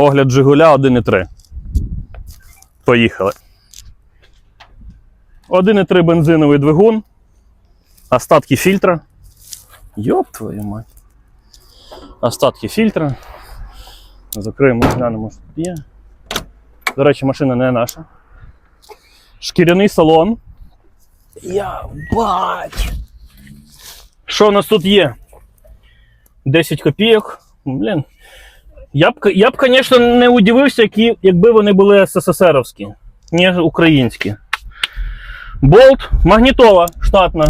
Огляд Жигуля 1,3. Поїхали. 1,3 бензиновий двигун. Остатки фільтра. Йоп твою мать. Остатки фільтра. Закриємо, глянемо, що тут є. До речі, машина не наша. Шкіряний салон. Я бать! Що у нас тут є? 10 копійок. Блін. Я б, я б, звісно, не удивився, які, якби вони були СССРовські, не українські. Болт, магнітола штатна.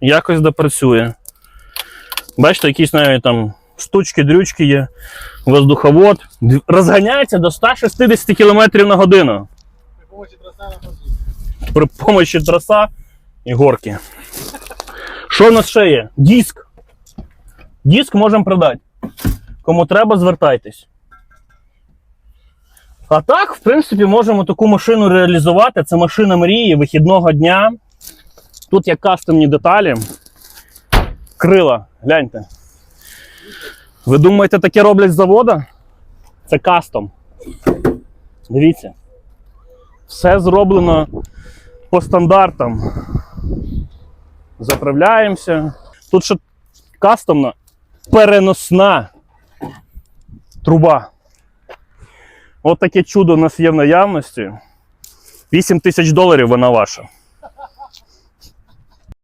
Якось допрацює. Бачите, якісь навіть там штучки, дрючки є, воздуховод. Розганяється до 160 км на годину. При помощі троса і горки. Що в нас ще є? Диск. Диск можемо продати. Кому треба, звертайтесь. А так, в принципі, можемо таку машину реалізувати. Це машина мрії вихідного дня. Тут є кастомні деталі. Крила, гляньте. Ви думаєте, таке роблять з завода? Це кастом. Дивіться. Все зроблено по стандартам. Заправляємося. Тут ще кастомна переносна труба. От таке чудо у нас є в наявності. 8 тисяч доларів вона ваша.